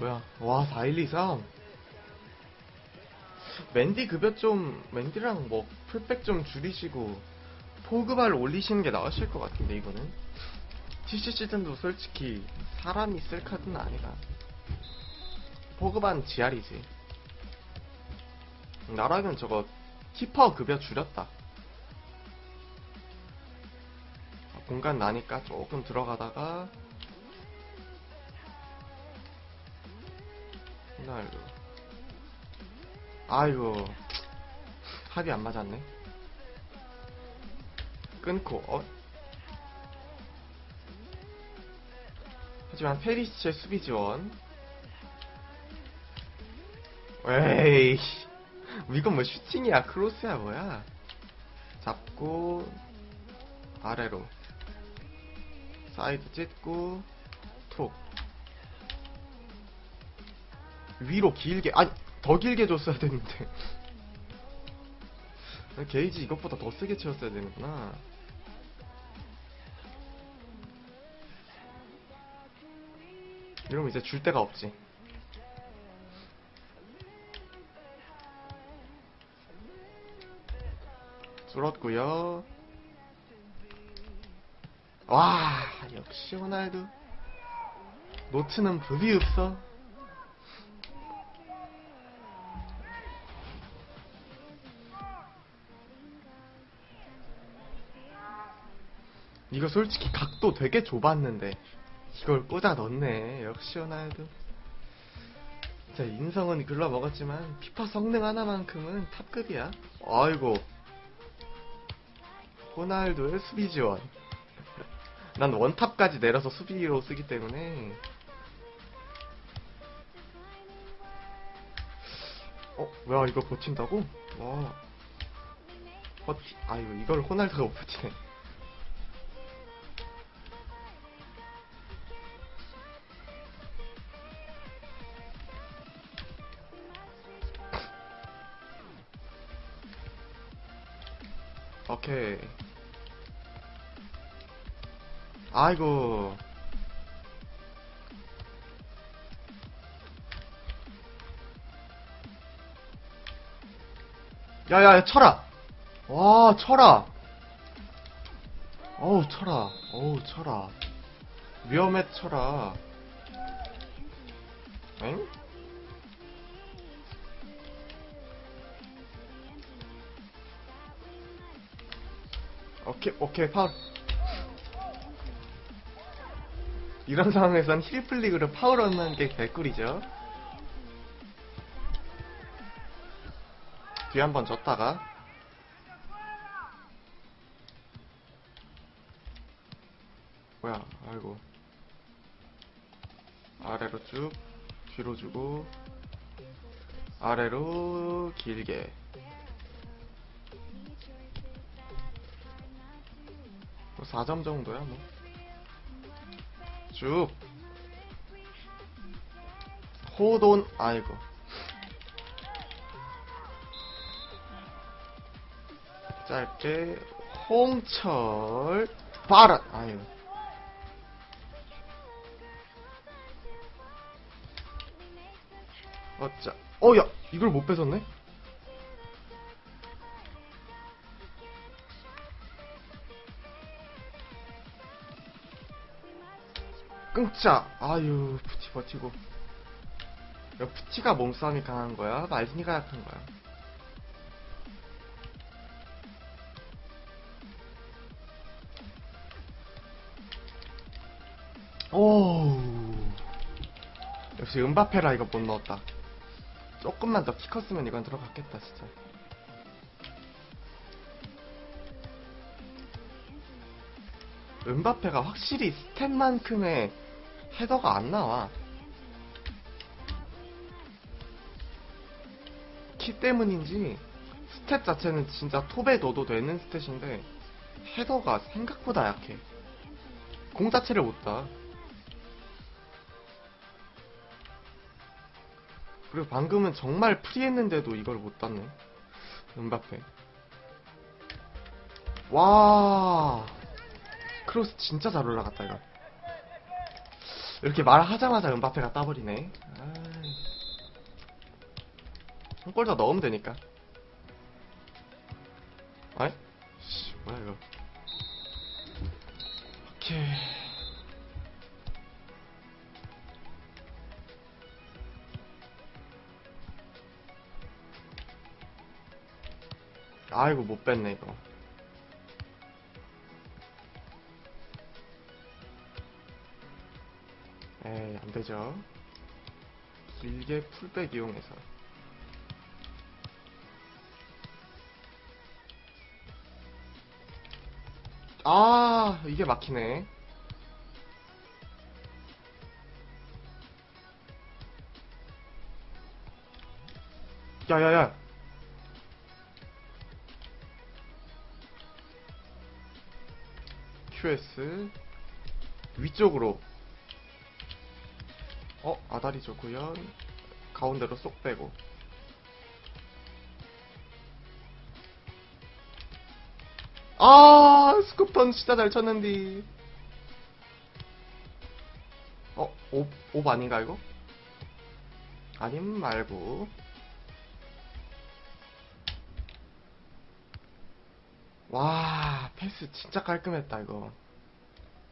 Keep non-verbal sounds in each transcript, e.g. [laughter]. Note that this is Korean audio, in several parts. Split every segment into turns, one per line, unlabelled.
뭐야? 와, 4123. 맨디 급여 좀, 맨디랑 뭐, 풀백 좀 줄이시고, 포그발 올리시는 게 나으실 것 같은데, 이거는. TC 시즌도 솔직히, 사람이 쓸 카드는 아니다. 포그반 지알이지. 나라면 저거, 키퍼 급여 줄였다. 아, 공간 나니까 조금 들어가다가, 호날두. 아이고. 합이 안 맞았네. 끊고, 어? 하지만 페리시치의 수비 지원. 에이. 이건 뭐 슈팅이야, 크로스야, 뭐야. 잡고, 아래로. 사이드 찢고, 톡. 위로 길게 아니 더 길게 줬어야 되는데. 게이지 이것보다 더 세게 채웠어야 되는구나. 이러면 이제 줄 데가 없지. 줄었고요. 와 역시 호날두. 노트는 부비 없어 이거 솔직히 각도 되게 좁았는데 이걸 꽂아 넣네. 역시 호날두. 진짜 인성은 글러 먹었지만 피파 성능 하나만큼은 탑급이야. 아이고. 호날두의 수비 지원. [laughs] 난 원탑까지 내려서 수비로 쓰기 때문에. 어? 뭐야 이거 버틴다고? 와. 버티 아이고 이걸 호날두가 못 버티네 오케이. 아이고. 야야 쳐라. 와 쳐라. 어우 쳐라. 어우 쳐라. 위험해 쳐라. 엥? 오케이, 오케이, 파울. 이런 상황에선 힐플릭으로 파울 얻는 게 개꿀이죠. 뒤에 한번 줬다가. 뭐야, 아이고. 아래로 쭉, 뒤로 주고, 아래로 길게. 4점 정도야 뭐. 쭉. 호돈 아이고. 짧게 홍철 바라 아이고. 어짜. 어야 이걸 못 뺏었네. 끙짜 아유 푸티 버티고. 야 푸티가 몸싸움이 강한 거야? 말진이가 약한 거야? 오 역시 은바페라 이거 못 넣었다. 조금만 더 키 컸으면 이건 들어갔겠다 진짜. 은바페가 확실히 스탯만큼의 헤더가 안 나와. 키 때문인지 스탯 자체는 진짜 톱에 넣어도 되는 스탯인데 헤더가 생각보다 약해. 공 자체를 못 다. 그리고 방금은 정말 프리했는데도 이걸 못 땄네. 은바페. 와. 크로스 진짜 잘 올라갔다 이거. 이렇게 말하자마자 은바페가 따버리네. 한 골 더 넣으면 되니까. 아이? 씨, 뭐야, 이거. 오케이. 아이고, 못 뺐네, 이거. 에이, 안 되죠. 길게 풀백 이용해서. 아, 이게 막히네. 야야야. QS 위쪽으로 어 아다리 좋고요 가운데로 쏙 빼고. 아 스쿱턴 진짜 잘 쳤는데 어? 옵, 옵 아닌가 이거? 아님 말고. 와 패스 진짜 깔끔했다 이거.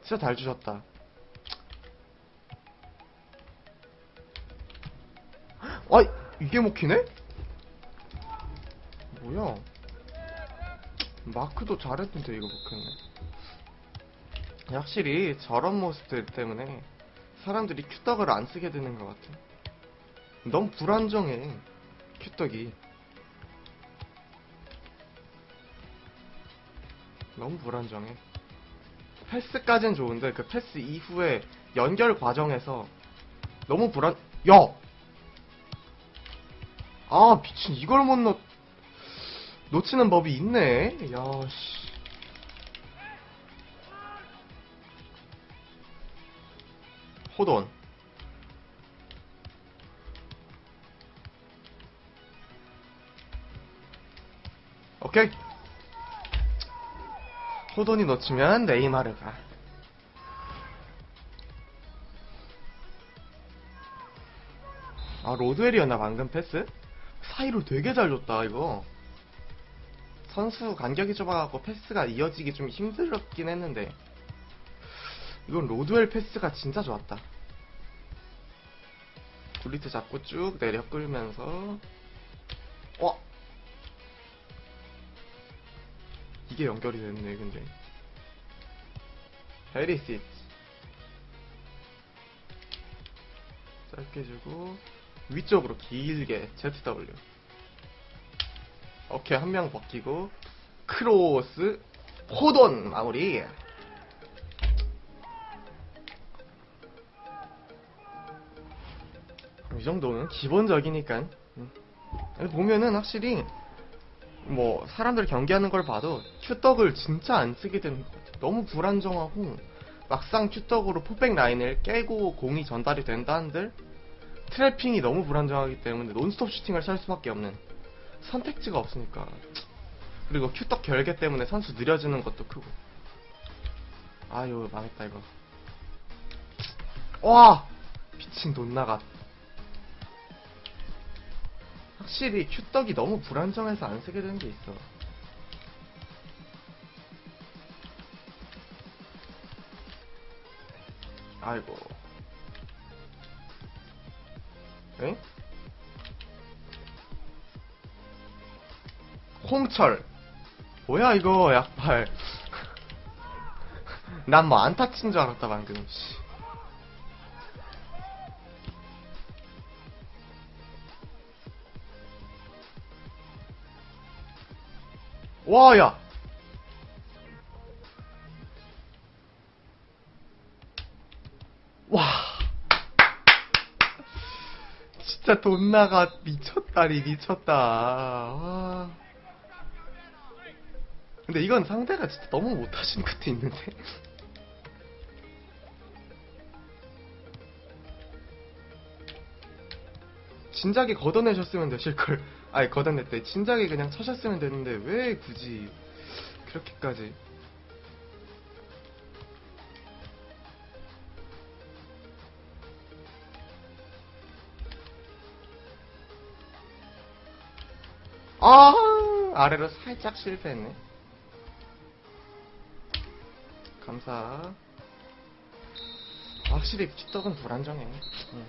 진짜 잘 주셨다 아 이게 먹히네? 뭐야? 마크도 잘했는데 이거 먹혔네. 확실히 저런 모습들 때문에 사람들이 큐떡을 안 쓰게 되는 것 같아. 너무 불안정해 큐떡이. 너무 불안정해. 패스까진 좋은데 그 패스 이후에 연결 과정에서 너무 불안 야! 아 미친 이걸 못 넣... 놓치는 법이 있네. 야씨. 호돈 오케이 호돈이 놓치면 네이마르가. 아 로드웰이었나 방금 패스? 사이로 되게 잘 줬다 이거. 선수 간격이 좁아갖고 패스가 이어지기 좀 힘들었긴 했는데 이건 로드웰 패스가 진짜 좋았다. 굴리트 잡고 쭉 내려 끌면서 와 이게 연결이 됐네 근데. 헤리시트 짧게 주고 위쪽으로 길게 ZW 오케이 한 명 벗기고 크로스 호돈 마무리. 이 정도는 기본적이니까. 음. 보면은 확실히 뭐 사람들 경기하는 걸 봐도 큐떡을 진짜 안 쓰게 되는 것 같아 너무 불안정하고 막상 큐떡으로 풋백 라인을 깨고 공이 전달이 된다 한들 트래핑이 너무 불안정하기 때문에 논스톱 슈팅을 찰 수밖에 없는 선택지가 없으니까. 그리고 큐떡 결계 때문에 선수 느려지는 것도 크고. 아유 망했다 이거. 와! 미친 돈 나가. 확실히 큐떡이 너무 불안정해서 안 쓰게 되는 게 있어. 아이고 에? 홍철 뭐야 이거 약발 [laughs] 난 뭐 안타 친 줄 알았다 방금 씨. 와야 와 진짜 돈 나가. 미쳤다리 미쳤다. 와. 근데 이건 상대가 진짜 너무 못하신 것도 있는데. 진작에 걷어내셨으면 되실걸. 아니 걷어냈대. 진작에 그냥 쳐셨으면 되는데 왜 굳이 그렇게까지 아 아래로 살짝 실패했네. 감사. 확실히 피떡은 불안정해. 응.